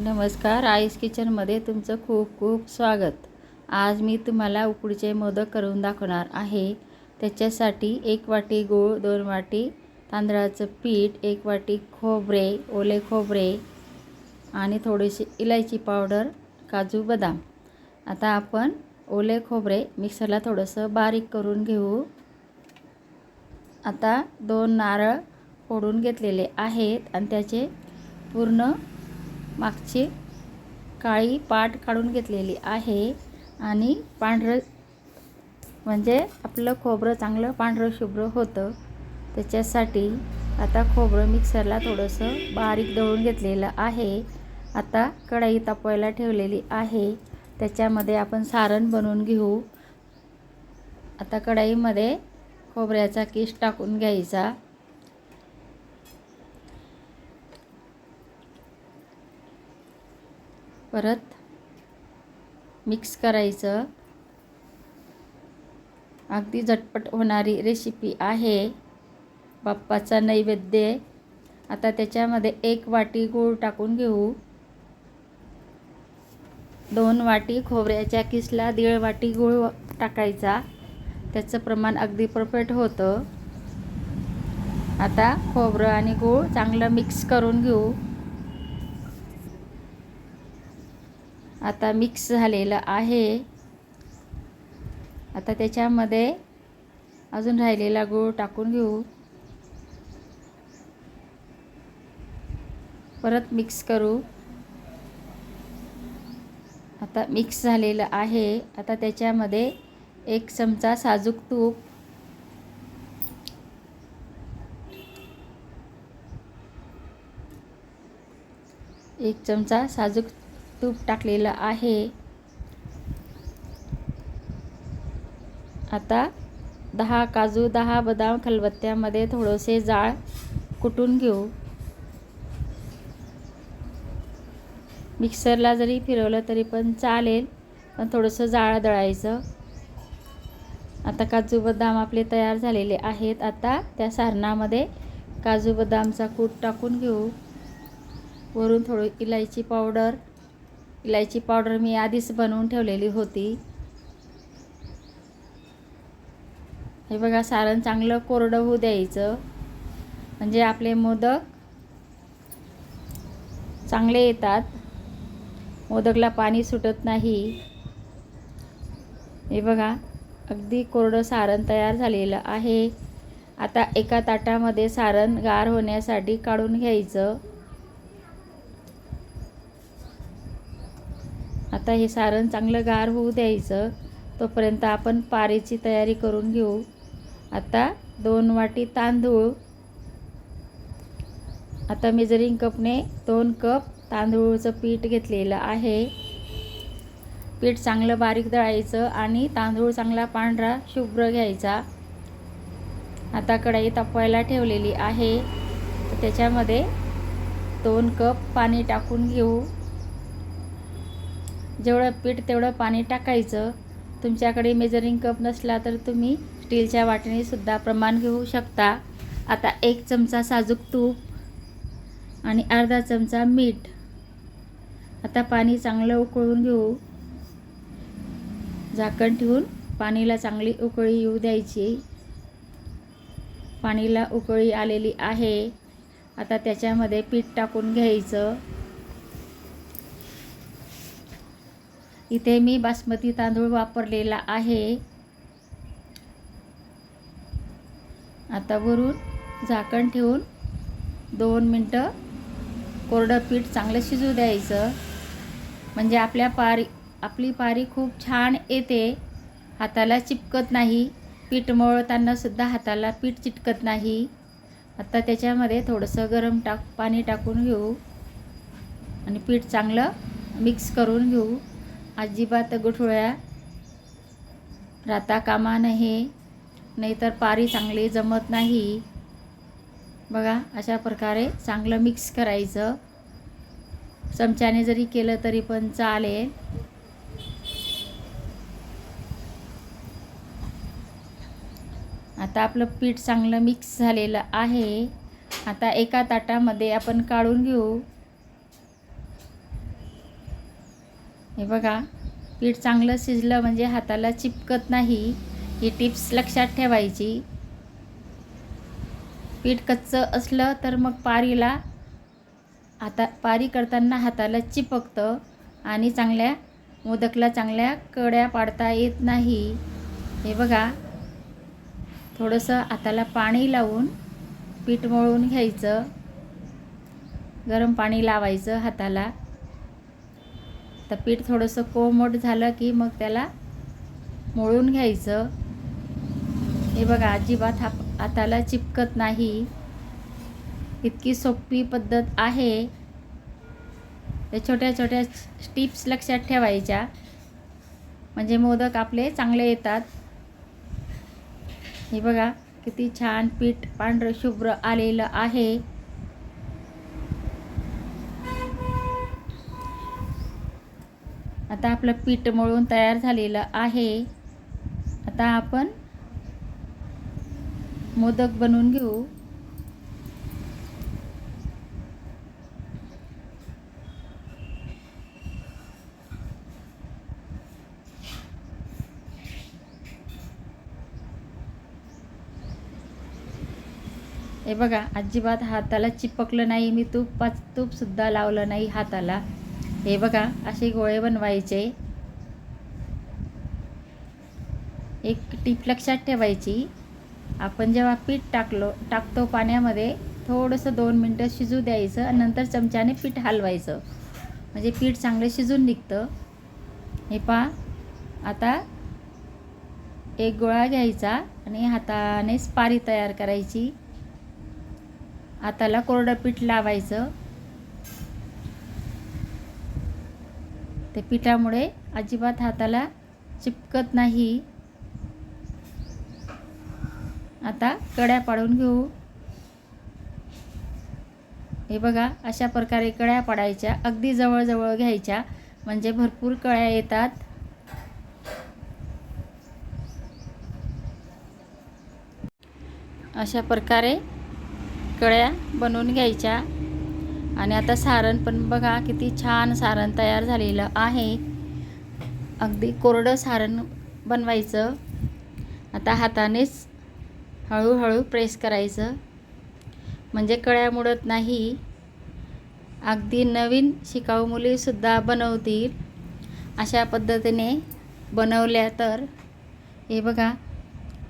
नमस्कार आईस किचनमध्ये तुमचं खूप खूप स्वागत. आज मी तुम्हाला उकडीचे मोदक करून दाखवणार आहे. त्याच्यासाठी एक वाटी गूळ दोन वाटी तांदळाचं पीठ एक वाटी खोबरे ओले खोबरे आणि थोडीशी इलायची पावडर काजू बदाम. आता आपण ओले खोबरे मिक्सरला थोडंसं बारीक करून घेऊ. आता दोन नारळ फोडून घेतलेले आहेत आणि त्याचे पूर्ण मागची काळी पाट काढून घेतलेली आहे आणि पांढरं म्हणजे आपलं खोबरं चांगलं पांढरं शुभ्र होतं. त्याच्यासाठी आता खोबरं मिक्सरला थोडंसं बारीक दळून घेतलेलं आहे. आता कढई तापवायला ठेवलेली आहे. त्याच्यामध्ये आपण सारण बनवून घेऊ. आता कढईमध्ये खोबऱ्याचा किस टाकून घ्यायचा. परत मिक्स करायचं. अगदी झटपट होणारी रेसिपी आहे. बाप्पाचा नैवेद्य. आता त्याच्यामध्ये एक वाटी गूळ टाकून घेऊ. दोन वाटी खोबऱ्याच्या किसला दीड वाटी गूळ टाकायचा. त्याचं प्रमाण अगदी परफेक्ट होतं. आता खोबरं आणि गूळ चांगलं मिक्स करून घेऊ. आता मिक्स झालेलं आहे. आता त्याच्यामध्ये अजून राहिलेला गूळ टाकून घेऊ. परत मिक्स करू. आता मिक्स झालेलं आहे. आता त्याच्यामध्ये एक चमचा साजूक तूप. एक चमचा साजूक तूप टाकलेलं आहे. आता दहा काजू दहा बदाम खलबत्त्यामध्ये थोडेसे जाळ कुटून घेऊ. मिक्सरला जरी फिरवलं तरी पण चालेल पण थोडंसं जाळ दळायचं. आता काजू बदाम आपले तयार झालेले आहेत. आता त्या सारणामध्ये काजू बदामचा कूट टाकून घेऊ. वरून थोडी इलायची पावडर इलायची पावडर मी आधीच बनवून ठेवलेली होती. हे बघा सारण चांगलं कोरडं होऊ द्यायचं. म्हणजे आपले मोदक चांगले येतात. मोदकला पाणी सुटत नाही. हे बघा अगदी कोरडं सारण तयार झालेलं आहे. आता एका ताटामध्ये सारण गार होण्यासाठी काढून घ्यायचं. आता हे सारण चांगलं गार होऊ द्यायचं. तोपर्यंत आपण पारेची तयारी करून घेऊ. आता दोन वाटी तांदूळ. आता मेजरिंग कपने दोन कप तांदूळचं पीठ घेतलेलं आहे. पीठ चांगलं बारीक दळायचं आणि तांदूळ चांगला पांढरा शुभ्र घ्यायचा. आता कढई तापवायला ठेवलेली आहे. त्याच्यामध्ये दोन कप पाणी टाकून घेऊ. जेवढं पीठ तेवढं पाणी टाकायचं. तुमच्याकडे मेजरिंग कप नसला तर तुम्ही स्टीलच्या वाटणीसुद्धा प्रमाण घेऊ शकता. आता एक चमचा साजूक तूप आणि अर्धा चमचा मीठ. आता पाणी चांगलं उकळून घेऊ. झाकण ठेवून पाणीला चांगली उकळी येऊ द्यायची. पाणीला उकळी आलेली आहे. आता त्याच्यामध्ये पीठ टाकून घ्यायचं. इथे मी बासमती तांदूळ वापरलेला आहे. आता वरून झाकण ठेवून दोन मिनटं कोरडं पीठ चांगलं शिजू द्यायचं. म्हणजे आपल्या पारी आपली पारी खूप छान येते. हाताला चिपकत नाही. पीठ मळतानासुद्धा हाताला पीठ चिटकत नाही. आता त्याच्यामध्ये थोडंसं गरम टाक पाणी टाकून घेऊ. आणि पीठ चांगलं मिक्स करून घेऊ. अजिबात गुठळ्या. राहता कामा नये नाहीतर पारी चांगली जमत नाही. बघा अशा प्रकारे चांगलं मिक्स करायचं. चमच्याने जरी केलं तरी पण चालेल. आता आपलं पीठ चांगलं मिक्स झालेलं आहे. आता एका ताटामध्ये आपण काढून घेऊ. हे बघा पीठ चांगलं शिजलं म्हणजे हाताला चिपकत नाही ही टिप्स लक्षात ठेवायची. पीठ कच्चं असलं तर मग पारीला हाता पारी करताना हाताला चिपकतं आणि चांगल्या मोदकला चांगल्या कड्या पाडता येत नाही. हे बघा थोडंसं हाताला पाणी लावून पीठ मळून घ्यायचं. गरम पाणी लावायचं हाताला. तर पीठ थोडंसं कोमट झालं की मग त्याला मळून घ्यायचं. हे बघा अजिबात हा हाताला चिपकत नाही. इतकी सोपी पद्धत आहे. त्या छोट्या छोट्या टिप्स लक्षात ठेवायच्या. म्हणजे मोदक आपले चांगले येतात. हे बघा किती छान पीठ पांढरं शुभ्र आलेलं आहे. आता आपलं पीठ मळून तयार झालेलं आहे. आता आपण मोदक बनवून घेऊ. हे बघा अजिबात हाताला चिपकलं नाही मी तूप पाच तूपसुद्धा लावलं नाही हाताला. हे बघा असे गोळे बनवायचे. एक टीप लक्षात ठेवायची. आपण जेव्हा पीठ टाकलो टाकतो पाण्यामध्ये थोडंसं दोन मिनटं शिजू द्यायचं आणि नंतर चमच्याने पीठ हलवायचं. म्हणजे पीठ चांगलं शिजून निघतं. हे पहा आता एक गोळा घ्यायचा आणि हाताने पारी तयार करायची. हाताला कोरडं पीठ लावायचं. ते पिठामुळे अजिबात हाताला चिपकत नाही. आता कड्या पाडून घेऊ. हे बघा अशा प्रकारे कळ्या पाडायच्या अगदी जवळजवळ घ्यायच्या म्हणजे भरपूर कळ्या येतात. अशा प्रकारे कळ्या बनवून घ्यायच्या. आणि आता सारण पण बघा किती छान सारण तयार झालेलं आहे. अगदी कोरडं सारण बनवायचं. आता हातानेच हळूहळू प्रेस करायचं. म्हणजे कळ्या मुडत नाही. अगदी नवीन शिकाऊ मुलीसुद्धा बनवतील. अशा पद्धतीने बनवल्या तर हे बघा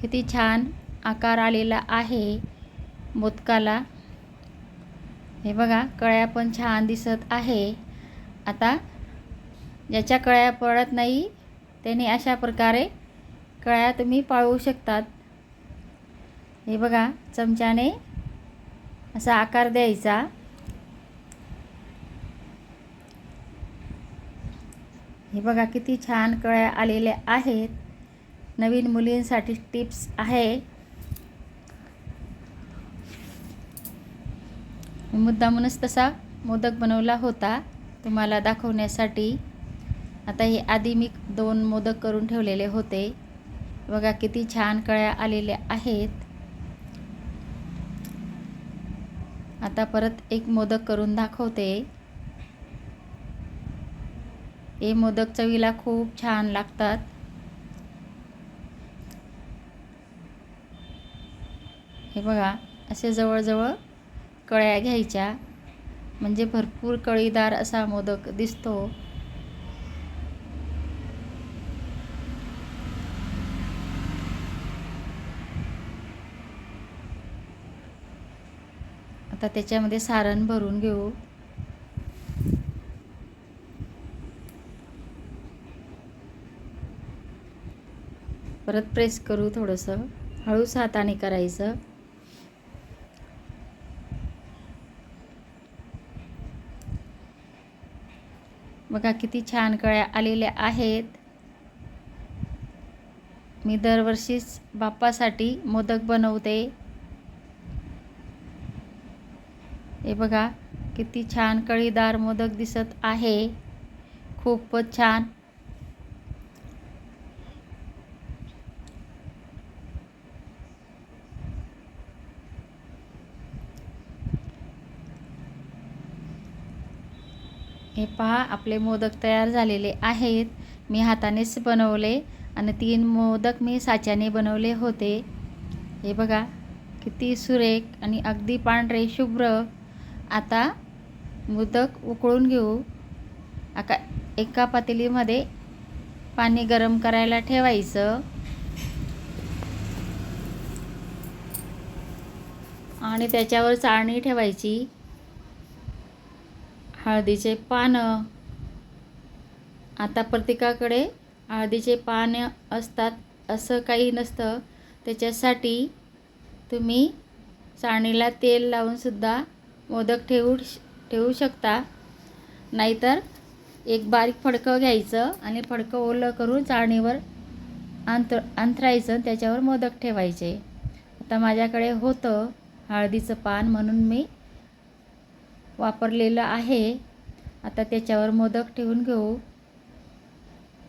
किती छान आकार आलेला आहे. मोदकाला हे बघा कळ्या पण छान दिसत आहे. आता ज्याच्या कळ्या पडत नाही त्याने अशा प्रकारे कळ्या तुम्ही पाळू शकतात. हे बघा चमच्याने असा आकार द्यायचा. हे बघा किती छान कळ्या आलेल्या आहेत. नवीन मुलींसाठी टिप्स आहे. मुद्दामूनच तसा मोदक बनवला होता. तुम्हाला दाखवण्यासाठी आता हे आधी मी दोन मोदक करून ठेवलेले होते. बघा किती छान कळ्या आलेल्या आहेत. आता परत एक मोदक करून दाखवते. हे मोदक चवीला खूप छान लागतात. हे बघा असे जवळजवळ कळ्या घ्यायच्या. म्हणजे भरपूर कळीदार असा मोदक दिसतो. आता त्याच्यामध्ये सारण भरून घेऊ. परत प्रेस करू थोडंसं. हळूच हाताने करायचं. बघा किती छान कळ्या आलेल्या आहेत. मी दरवर्षीच बाप्पासाठी मोदक बनवते. हे बघा किती छान कळीदार मोदक दिसत आहे. खूपच छान. हे पहा आपले मोदक तयार झालेले आहेत. मी हातानेच बनवले आणि तीन मोदक मी साच्याने बनवले होते. हे बघा किती सुरेख आणि अगदी पांढरे शुभ्र. आता मोदक उकळून घेऊ. आका एका पातेलीमध्ये पाणी गरम करायला ठेवायचं. आणि त्याच्यावर चाळणी ठेवायची. हळदीचे पानं. आता प्रत्येकाकडे हळदीचे पानं असतात असं काही नसतं. त्याच्यासाठी तुम्ही चाळणीला तेल लावूनसुद्धा मोदक ठेवू ठेवू शकता. नाहीतर एक बारीक फडकं घ्यायचं आणि फडकं ओलं करून चाळणीवर अंथ अंथरायचं त्याच्यावर मोदक ठेवायचे. आता माझ्याकडे होतं हळदीचं पान म्हणून मी वापरलेलं आहे. आता त्याच्यावर मोदक ठेवून घेऊ.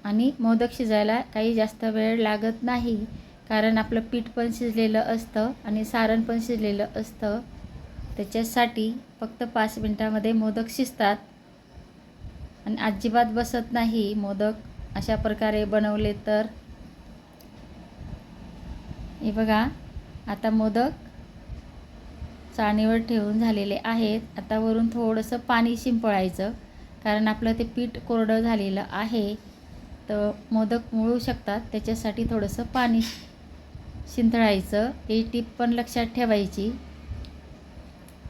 आणि मोदक शिजायला काही जास्त वेळ लागत नाही कारण आपलं पीठ पण शिजलेलं असतं आणि सारण पण शिजलेलं असतं. त्याच्यासाठी फक्त पाच मिनटामध्ये मोदक शिजतात. आणि अजिबात बसत नाही मोदक. अशा प्रकारे बनवले तर. हे बघा आता मोदक चाळणीवर ठेवून झालेले आहेत. आता वरून थोडंसं पाणी शिंपळायचं कारण आपलं ते पीठ कोरडं झालेलं आहे. तर मोदक मुळू शकतात त्याच्यासाठी थोडंसं पाणी शिंतळायचं. ही टीप पण लक्षात ठेवायची.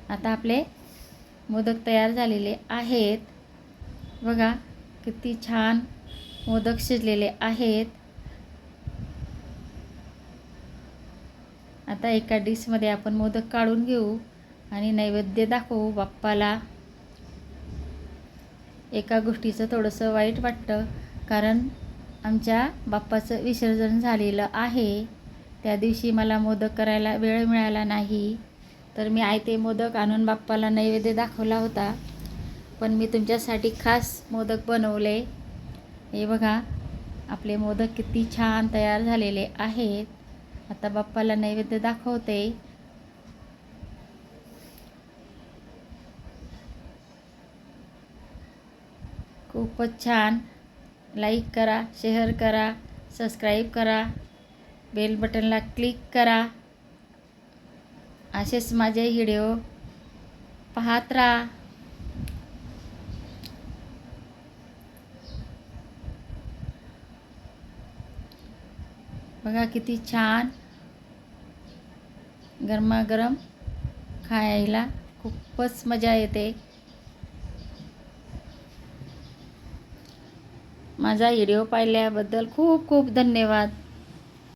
आता आपले मोदक तयार झालेले आहेत. बघा किती छान मोदक शिजलेले आहेत. आता एका डिशमध्ये आपण मोदक काढून घेऊ आणि नैवेद्य दाखवू बाप्पाला. एका गोष्टीचं थोडंसं वाईट वाटतं कारण आमच्या बाप्पाचं विसर्जन झालेलं आहे. त्या दिवशी मला मोदक करायला वेळ मिळाला नाही. तर मी आयते मोदक आणून बाप्पाला नैवेद्य दाखवला होता. पण मी तुमच्यासाठी खास मोदक बनवले. हे बघा आपले मोदक किती छान तयार झालेले आहेत. आता बाप्पाला नैवेद्य दाखवते. खूपच छान. लाईक करा शेअर करा सबस्क्राईब करा बेल बटनला क्लिक करा. असेच माझे व्हिडिओ पाहत राहा. बघा किती छान. गरमागरम खायला खूपच मजा येते. माझा व्हिडिओ पाहिल्याबद्दल खूप खूप धन्यवाद.